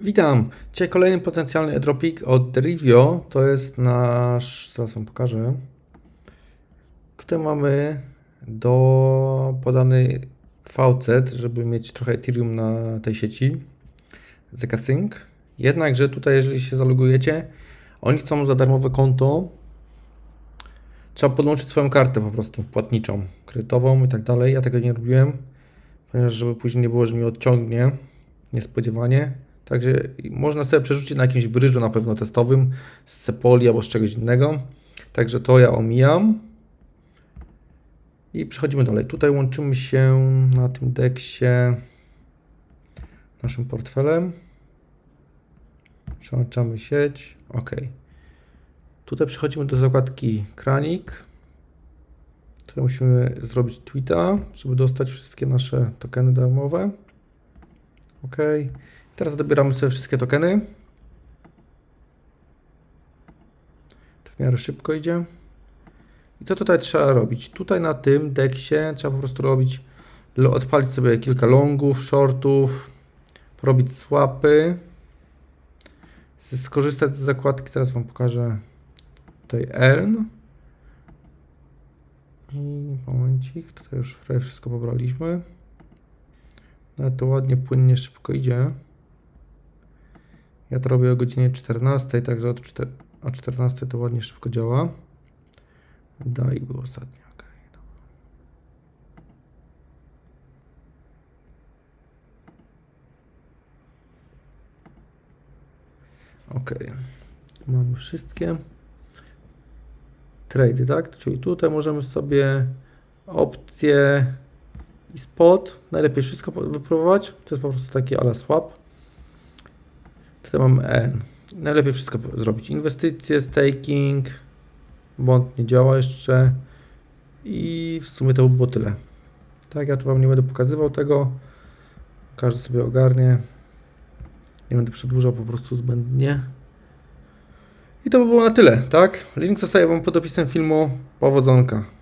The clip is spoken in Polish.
Witam! Dzisiaj kolejny potencjalny airdropik od Rivio. To jest nasz. Zaraz Wam pokażę. Tutaj mamy do podany VC, żeby mieć trochę Ethereum na tej sieci. ZK-Sync. Jednakże tutaj, jeżeli się zalogujecie, oni chcą za darmowe konto. Trzeba podłączyć swoją kartę po prostu płatniczą, kredytową i tak dalej. Ja tego nie robiłem, ponieważ żeby później nie było, że mi odciągnie niespodziewanie. Także można sobie przerzucić na jakimś brydżu na pewno testowym z Sepoli albo z czegoś innego. Także to ja omijam. I przechodzimy dalej. Tutaj łączymy się na tym deksie naszym portfelem. Przełączamy sieć. OK. Tutaj przechodzimy do zakładki kranik. Tutaj musimy zrobić tweeta, żeby dostać wszystkie nasze tokeny darmowe. OK. Teraz dobieramy sobie wszystkie tokeny. To w miarę szybko idzie. I co tutaj trzeba robić? Tutaj na tym deksie trzeba po prostu robić, odpalić sobie kilka longów, shortów, porobić swapy, skorzystać z zakładki, teraz Wam pokażę tutaj earn. I momencik, tutaj już prawie wszystko pobraliśmy. No to ładnie, płynnie, szybko idzie. Ja to robię o godzinie 14, także od, czter- o 14 to ładnie szybko działa. Daj był ostatnio. okej, mamy wszystkie trady, tak? Czyli tutaj możemy sobie opcje i spot. Najlepiej wszystko wypróbować. To jest po prostu taki ala swap. Tutaj mamy N. Najlepiej wszystko zrobić. Inwestycje, staking. Bond nie działa jeszcze. I w sumie to by było tyle. Tak, ja tu Wam nie będę pokazywał tego. Każdy sobie ogarnie. Nie będę przedłużał po prostu zbędnie. I to by było na tyle, tak? Link zostaje Wam pod opisem filmu. Powodzonka.